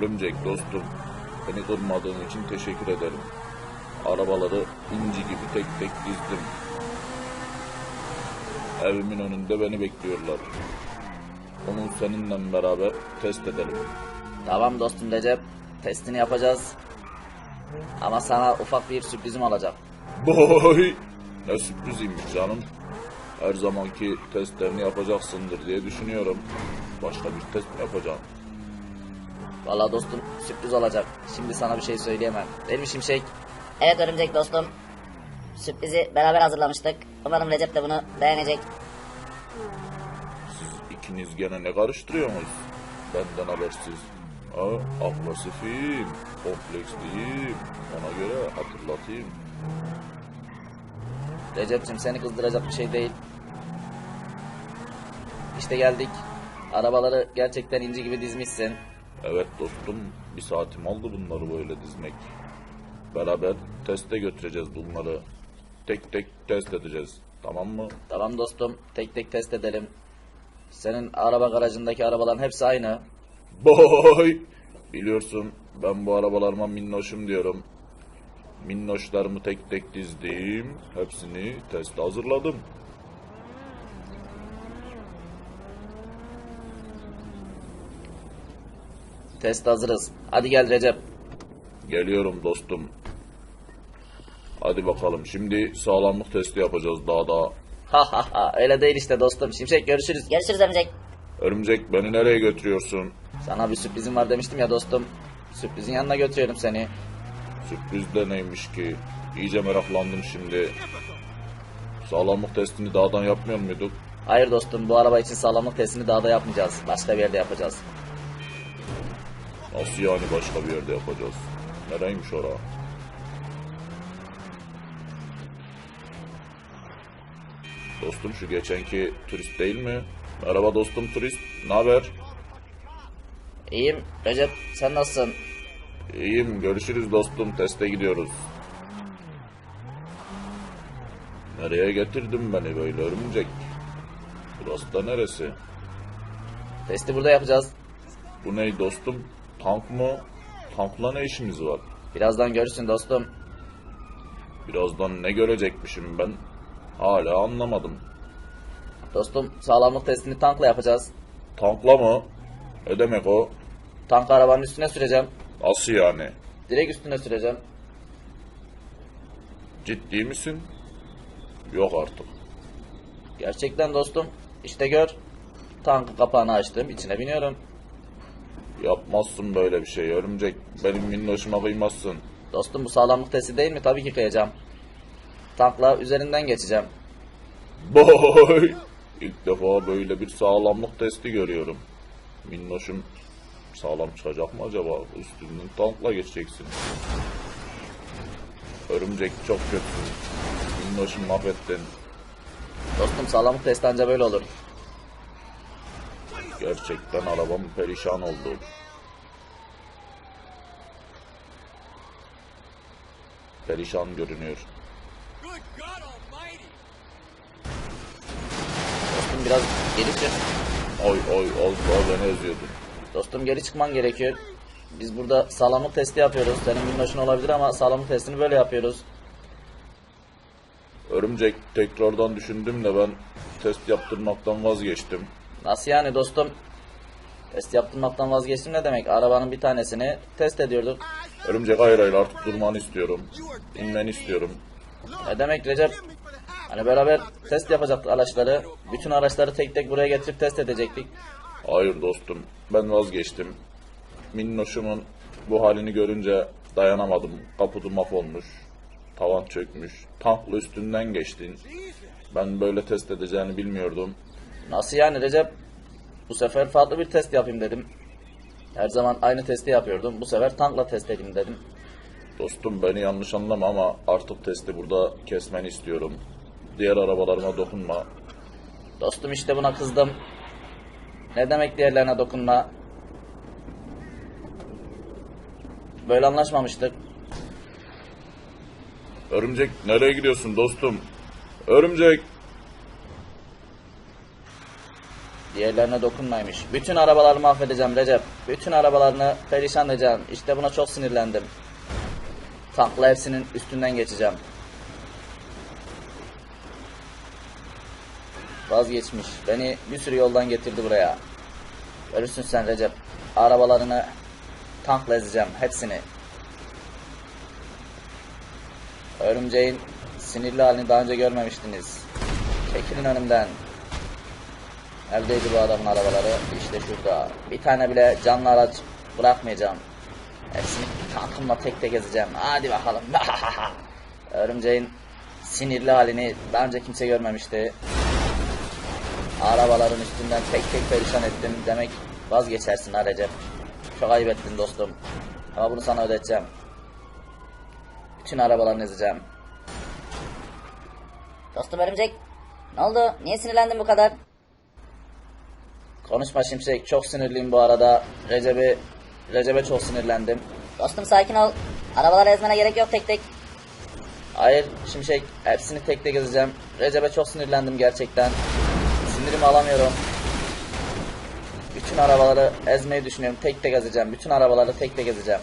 Örümcek dostum, beni kırmadığın için teşekkür ederim. Arabaları inci gibi tek tek dizdim. Evimin önünde beni bekliyorlar. Onu seninle beraber test edelim. Tamam dostum Recep. Testini yapacağız. Ama sana ufak bir sürprizim olacak. Boy! Ne sürpriziymiş canım. Her zamanki testlerini yapacaksındır diye düşünüyorum. Başka bir test mi yapacağım? Vallahi dostum sürpriz olacak. Şimdi sana bir şey söyleyemem. Değil mi Şimşek? Evet örümcek dostum. Sürprizi beraber hazırlamıştık. Umarım Recep de bunu beğenecek. Siz ikiniz gene ne karıştırıyorsunuz? Benden habersiz. Ha, agresifim, kompleksliyim. Ona göre hatırlatayım. Recep'cim seni kızdıracak bir şey değil. İşte geldik. Arabaları gerçekten inci gibi dizmişsin. Evet dostum, bir saatim aldı bunları böyle dizmek. Beraber teste götüreceğiz bunları. Tek tek test edeceğiz. Tamam mı? Tamam dostum tek tek test edelim. Senin araba garajındaki arabaların hepsi aynı. Boy! Biliyorsun ben bu arabalarıma minnoşum diyorum. Minnoşlarımı tek tek dizdim. Hepsini teste hazırladım. Test hazırız. Hadi gel Recep. Geliyorum dostum. Hadi bakalım şimdi sağlamlık testi yapacağız daha da. Ha ha ha öyle değil işte dostum. Şimşek görüşürüz. Görüşürüz örümcek. Örümcek beni nereye götürüyorsun? Sana bir sürprizim var demiştim ya dostum. Sürprizin yanına götürüyorum seni. Sürpriz de neymiş ki? İyice meraklandım şimdi. Sağlamlık testini dağdan yapmıyor muyduk? Hayır dostum bu araba için sağlamlık testini dağda yapmayacağız. Başka bir yerde yapacağız. Nasıl yani başka bir yerde yapacağız? Nereymiş ora? Dostum şu geçenki turist değil mi? Merhaba dostum turist. Ne haber? İyiyim Recep sen nasılsın? İyiyim. Görüşürüz dostum. Teste gidiyoruz. Nereye getirdin beni böyle örümcek? Burası da neresi? Testi burada yapacağız. Bu ne dostum? Tank mı? Tankla ne işimiz var? Birazdan görürsün dostum. Birazdan ne görecekmişim ben? Hala anlamadım. Dostum sağlamlık testini tankla yapacağız. Tankla mı? Ne demek o? Tank arabanın üstüne süreceğim. Nasıl yani? Direkt üstüne süreceğim. Ciddi misin? Yok artık. Gerçekten dostum. İşte gör. Tankın kapağını açtım. içine biniyorum. Yapmazsın böyle bir şey örümcek. Benim minnoşuma kıymazsın. Dostum bu sağlamlık testi değil mi? Tabii ki kıyacağım. Tankla üzerinden geçeceğim. Boy! İlk defa böyle bir sağlamlık testi görüyorum. Minnoşum sağlam çıkacak mı acaba? Üstünden tankla geçeceksin. Örümcek çok kötü. Minnoşum mahvettin. Dostum sağlamlık testi anca böyle olur. Gerçekten arabam perişan oldu. Perişan görünüyor. Dostum biraz geri çık. Oy oy oy oy beni eziyordun. Dostum geri çıkman gerekiyor. Biz burada sağlamlık testi yapıyoruz. Senin minnoşun olabilir ama sağlamlık testini böyle yapıyoruz. Örümcek tekrardan düşündüm de ben test yaptırmaktan vazgeçtim. Nasıl yani dostum? Test yaptırmaktan vazgeçtim ne demek? Arabanın bir tanesini test ediyorduk. Örümcek hayır hayır artık durmanı istiyorum. İnmeni istiyorum. Ne demek Recep? Hani beraber test yapacaktık araçları. Bütün araçları tek tek buraya getirip test edecektik. Hayır dostum ben vazgeçtim. Minnoşumun bu halini görünce dayanamadım. Kaputu mahvolmuş. Tavan çökmüş. Tankla üstünden geçtin. Ben böyle test edeceğini bilmiyordum. Nasıl yani Recep? Bu sefer farklı bir test yapayım dedim. Her zaman aynı testi yapıyordum. Bu sefer tankla test edeyim dedim. Dostum beni yanlış anlama ama artık testi burada kesmeni istiyorum. Diğer arabalarıma dokunma. Dostum işte buna kızdım. Ne demek diğerlerine dokunma? Böyle anlaşmamıştık. Örümcek nereye gidiyorsun dostum? Örümcek Diğerlerine dokunmaymış. Bütün arabaları mahvedeceğim Recep. Bütün arabalarını perişan edeceğim. İşte buna çok sinirlendim. Tankla hepsinin üstünden geçeceğim. Vazgeçmiş. Beni bir sürü yoldan getirdi buraya. Görürsün sen Recep. Arabalarını tankla ezeceğim. Hepsini. Örümceğin sinirli halini daha önce görmemiştiniz. Çekilin önümden. Neredeydi bu adamın arabaları? İşte şurada. Bir tane bile canlı araç bırakmayacağım. Hepsini tankımla tek tek ezeceğim. Hadi bakalım. Örümceğin sinirli halini daha önce kimse görmemişti. Arabaların üstünden tek tek perişan ettim. Demek vazgeçersin ha Recep. Çok ayıp ettin dostum. Ama bunu sana ödeteceğim. Bütün arabalarını ezeceğim. Dostum örümcek. Ne oldu? Niye sinirlendin bu kadar? Konuşma Şimşek. Çok sinirliyim bu arada. Recep'e Recep'e çok sinirlendim. Dostum sakin ol. Arabaları ezmene gerek yok tek tek. Hayır Şimşek. Hepsini tek tek ezeceğim. Recep'e çok sinirlendim gerçekten. Sinirimi alamıyorum. Bütün arabaları ezmeyi düşünüyorum. Tek tek ezeceğim. Bütün arabaları tek tek ezeceğim.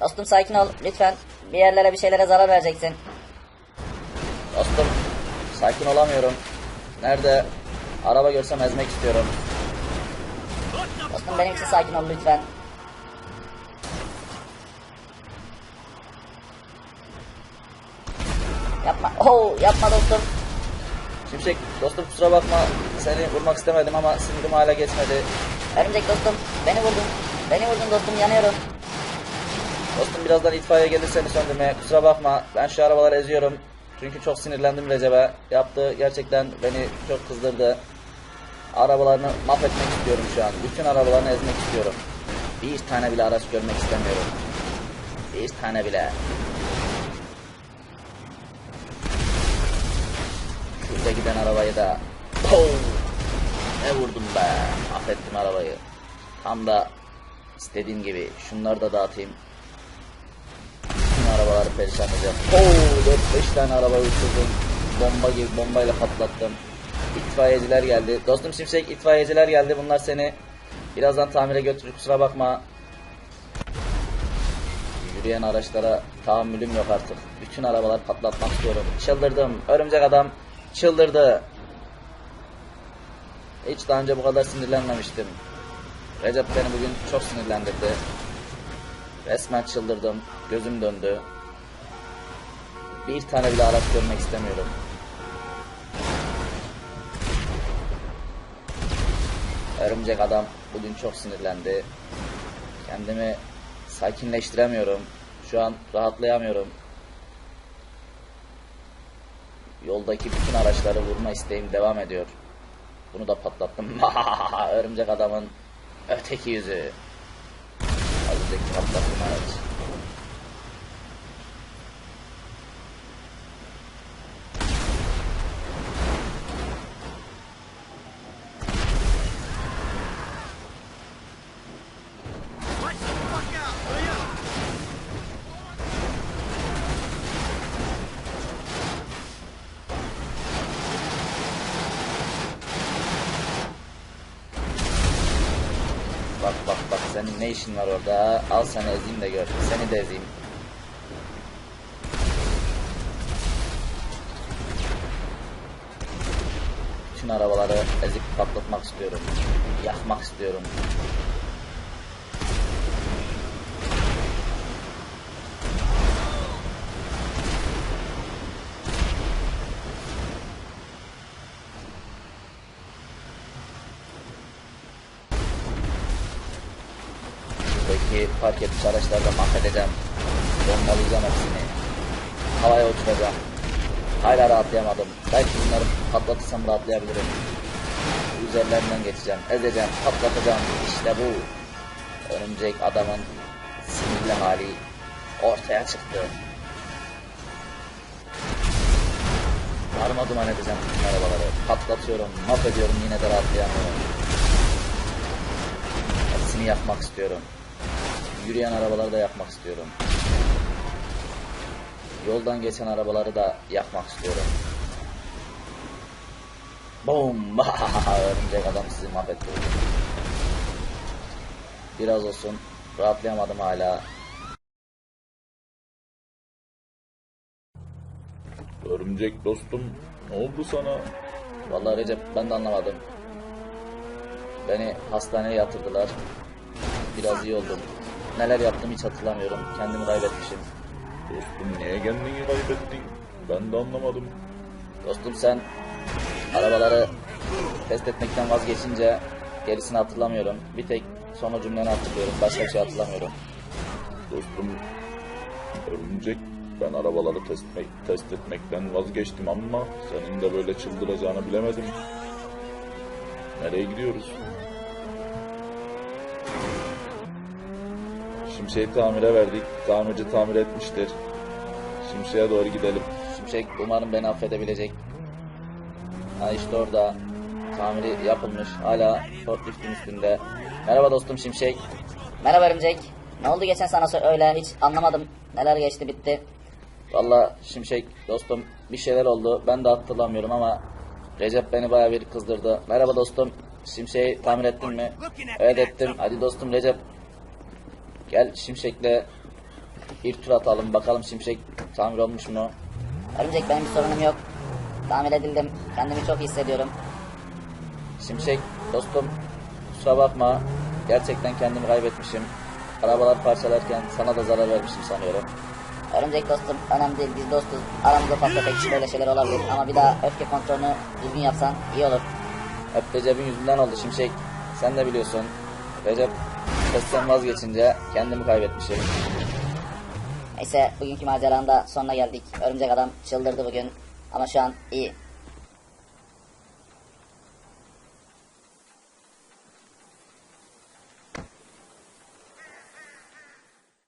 Dostum sakin ol. Lütfen. Bir yerlere bir şeylere zarar vereceksin. Dostum sakin olamıyorum. Nerede? Araba görsem ezmek istiyorum. Dostum benim için sakin ol lütfen. Yapma. Oh, yapma dostum. Şimşek dostum kusura bakma. Seni vurmak istemedim ama sinirim hala geçmedi. Örümcek dostum. Beni vurdun. Beni vurdun dostum yanıyorum. Dostum birazdan itfaiye gelir seni söndürmeye. Kusura bakma. Ben şu arabaları eziyorum. Çünkü çok sinirlendim Recep'e. Yaptığı gerçekten beni çok kızdırdı. Arabalarını mahvetmek istiyorum şu an. Bütün arabalarını ezmek istiyorum. Bir tane bile araç görmek istemiyorum. Bir tane bile. Şurada giden arabayı da. Oh! Ne vurdum be. Mahvettim arabayı. Tam da istediğim gibi. Şunları da dağıtayım. Bütün arabaları perişan edeceğim. Oo 4-5 tane araba uçurdum. Bomba gibi bombayla patlattım. İtfaiyeciler geldi. Dostum Şimşek itfaiyeciler geldi. Bunlar seni birazdan tamire götürür. Kusura bakma. Yürüyen araçlara tahammülüm yok artık. Bütün arabalar patlatmak istiyorum. Çıldırdım. Örümcek adam çıldırdı. Hiç daha önce bu kadar sinirlenmemiştim. Recep beni bugün çok sinirlendirdi. Resmen çıldırdım. Gözüm döndü. Bir tane bile araç görmek istemiyorum. Örümcek adam bugün çok sinirlendi. Kendimi sakinleştiremiyorum. Şu an rahatlayamıyorum. Yoldaki bütün araçları vurma isteğim devam ediyor. Bunu da patlattım. Örümcek adamın öteki yüzü. Az patlattım senin ne işin var orada? Al seni ezeyim de gör. Seni de ezeyim. Bütün arabaları ezip patlatmak istiyorum. Yakmak istiyorum. Buradaki park etmiş araçları da mahvedeceğim. Bombalayacağım hepsini. Havaya uçuracağım. Hala rahatlayamadım. Belki bunları patlatırsam rahatlayabilirim. Üzerlerinden geçeceğim. Ezeceğim. Patlatacağım. İşte bu. Örümcek adamın sinirli hali ortaya çıktı. Darma duman edeceğim bütün arabaları. Patlatıyorum. Mahvediyorum. Yine de rahatlayamıyorum. Hepsini yakmak istiyorum. Yürüyen arabaları da yakmak istiyorum. Yoldan geçen arabaları da yakmak istiyorum. Boom! Örümcek adam sizi mahvetti. Biraz olsun rahatlayamadım hala. Örümcek dostum ne oldu sana? Vallahi Recep ben de anlamadım. Beni hastaneye yatırdılar. Biraz iyi oldum. Neler yaptım hiç hatırlamıyorum. Kendimi kaybetmişim. Dostum niye kendini kaybettin? Ben de anlamadım. Dostum sen arabaları test etmekten vazgeçince gerisini hatırlamıyorum. Bir tek son cümleni hatırlıyorum. Başka bir şey hatırlamıyorum. Dostum örümcek ben arabaları test, test etmekten vazgeçtim ama senin de böyle çıldıracağını bilemedim. Nereye gidiyoruz? Şimşeği tamire verdik. Tamirci tamir etmiştir. Şimşeğe doğru gidelim. Şimşek umarım beni affedebilecek. Ha işte orada tamiri yapılmış. Hala forkliftin üstünde. Merhaba dostum Şimşek. Merhaba örümcek. Ne oldu geçen sana öyle hiç anlamadım. Neler geçti bitti. Valla Şimşek dostum bir şeyler oldu. Ben de hatırlamıyorum ama Recep beni baya bir kızdırdı. Merhaba dostum. Şimşek'i tamir ettin mi? Evet ettim. Hadi dostum Recep. Gel Şimşek'le bir tur atalım. Bakalım Şimşek tamir olmuş mu? Örümcek benim bir sorunum yok. Tamir edildim. Kendimi çok iyi hissediyorum. Şimşek dostum kusura bakma. Gerçekten kendimi kaybetmişim. Arabalar parçalarken sana da zarar vermişim sanıyorum. Örümcek dostum önemli değil biz dostuz. Aramızda ufak tefek böyle şeyler olabilir ama bir daha öfke kontrolünü düzgün yapsan iyi olur. Hep Recep'in yüzünden oldu Şimşek. Sen de biliyorsun. Recep testten vazgeçince kendimi kaybetmişim. Neyse bugünkü maceranın da sonuna geldik. Örümcek adam çıldırdı bugün ama şu an iyi.